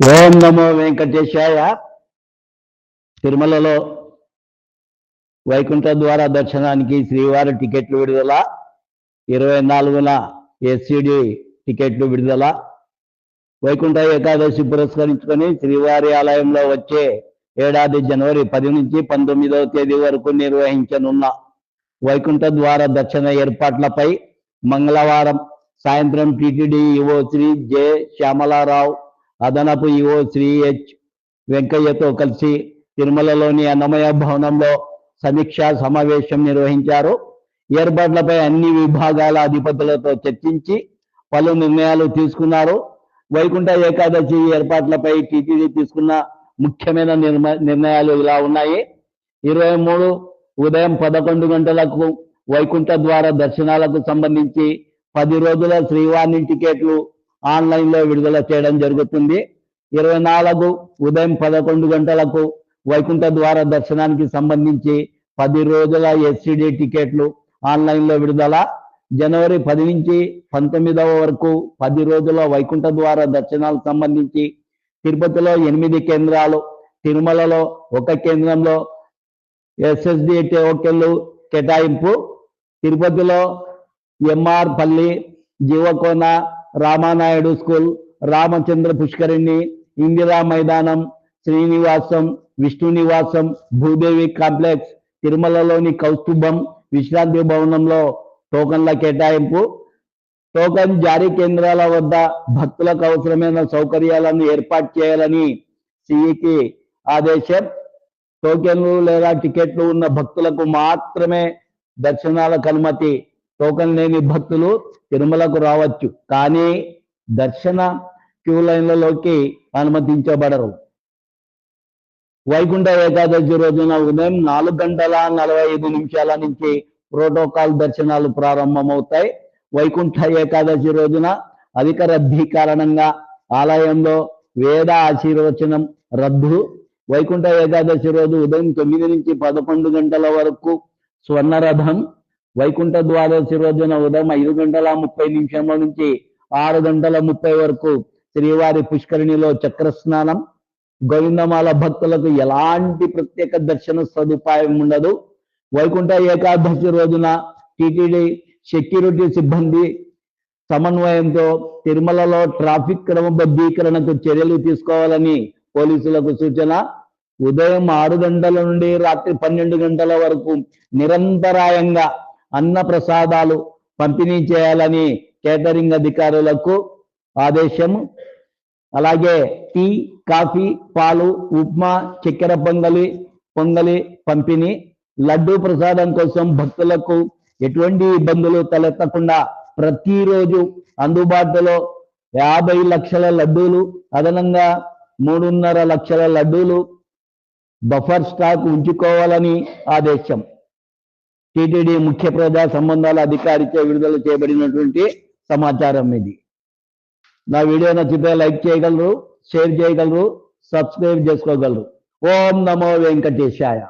ఓం నమో వెంకటేశాయ. తిరుమలలో వైకుంఠ ద్వార దర్శనానికి శ్రీవారి టికెట్లు విడుదల ఇరవై నాలుగున ఎస్సిడి టికెట్లు విడుదల. వైకుంఠ ఏకాదశి పురస్కరించుకొని శ్రీవారి ఆలయంలో వచ్చే ఏడాది జనవరి పది నుంచి పంతొమ్మిదవ తేదీ వరకు నిర్వహించనున్న వైకుంఠ ద్వార దర్శన ఏర్పాట్లపై మంగళవారం సాయంత్రం TTD EO Shri J. Shyamala Rao అదనపు ఈవో శ్రీ హెచ్ వెంకయ్యతో కలిసి తిరుమలలోని అన్నమయ భవనంలో సమీక్షా సమావేశం నిర్వహించారు. ఏర్పాట్లపై అన్ని విభాగాల అధిపతులతో చర్చించి పలు నిర్ణయాలు తీసుకున్నారు. వైకుంఠ ఏకాదశి ఏర్పాట్లపై టీటీడీ తీసుకున్న ముఖ్యమైన నిర్మ నిర్ణయాలు ఇలా ఉన్నాయి. ఇరవై మూడు ఉదయం పదకొండు గంటలకు వైకుంఠ ద్వార దర్శనాలకు సంబంధించి పది రోజుల శ్రీవాణి టికెట్లు ఆన్లైన్లో విడుదల చేయడం జరుగుతుంది. ఇరవై నాలుగు ఉదయం పదకొండు గంటలకు వైకుంఠ ద్వార దర్శనానికి సంబంధించి పది రోజుల ఎస్సిడి టికెట్లు ఆన్లైన్లో విడుదల. జనవరి పది నుంచి పంతొమ్మిదవ వరకు పది రోజుల వైకుంఠ ద్వార దర్శనాలకు సంబంధించి తిరుపతిలో ఎనిమిది కేంద్రాలు తిరుమలలో ఒక కేంద్రంలో ఎస్ఎస్డి టోకెన్లు కేటాయింపు తిరుపతిలో ఎంఆర్ పల్లి జీవకోన రామానాయుడు స్కూల్ రామచంద్ర పుష్కరిణి ఇందిరా మైదానం శ్రీనివాసం విష్ణు నివాసం భూదేవి కాంప్లెక్స్ తిరుమలలోని కౌస్తుభం విశ్రాంతి భవనంలో టోకన్ల కేటాయింపు టోకన్ జారీ కేంద్రాల వద్ద భక్తులకు అవసరమైన సౌకర్యాలను ఏర్పాటు చేయాలని సిఈకి ఆదేశం. టోకెన్లు లేదా టికెట్లు ఉన్న భక్తులకు మాత్రమే దర్శనాలకు అనుమతి. టోకెన్ లేని భక్తులు తిరుమలకు రావచ్చు. కానీ దర్శన క్యూ లైన్లలోకి అనుమతించబడరు. వైకుంఠ ఏకాదశి రోజున ఉదయం నాలుగు గంటల నలభై ఐదు నిమిషాల నుంచి ప్రోటోకాల్ దర్శనాలు ప్రారంభమవుతాయి. వైకుంఠ ఏకాదశి రోజున అధిక రద్దీ కారణంగా ఆలయంలో వేద ఆశీర్వచనం రద్దు. వైకుంఠ ఏకాదశి రోజు ఉదయం తొమ్మిది నుంచి పదకొండు గంటల వరకు స్వర్ణరథం వైకుంఠ ద్వాదశి రోజున ఉదయం ఐదు గంటల ముప్పై నిమిషంల నుంచి ఆరు గంటల ముప్పై వరకు శ్రీవారి పుష్కరిణిలో చక్ర స్నానం గోవిందమాల భక్తులకు ఎలాంటి ప్రత్యేక దర్శన సదుపాయం ఉండదు. వైకుంఠ ఏకాదశి రోజున టిటిడి సెక్యూరిటీ సిబ్బంది సమన్వయంతో తిరుమలలో ట్రాఫిక్ క్రమబద్ధీకరణకు చర్యలు తీసుకోవాలని పోలీసులకు సూచన. ఉదయం ఆరు గంటల నుండి రాత్రి పన్నెండు గంటల వరకు నిరంతరాయంగా అన్న ప్రసాదాలు పంపిణీ చేయాలని కేటరింగ్ అధికారులకు ఆదేశం. అలాగే టీ కాఫీ పాలు ఉప్మా చక్కెర పొంగలి పొంగలి పంపిణీ లడ్డు ప్రసాదం కోసం భక్తులకు ఎటువంటి ఇబ్బందులు తలెత్తకుండా ప్రతిరోజు అందుబాటులో యాభై లక్షల లడ్డూలు అదనంగా మూడున్నర లక్షల లడ్డూలు బఫర్ స్టాక్ ఉంచుకోవాలని ఆదేశం. టిటిడి ముఖ్య ప్రజా సంబంధాల అధికారిచే విడుదల చేయబడినటువంటి సమాచారం ఇది. నా వీడియో నచ్చితే లైక్ చేయగలరు షేర్ చేయగలరు సబ్స్క్రైబ్ చేసుకోగలరు. ఓం నమో వెంకటేశాయ.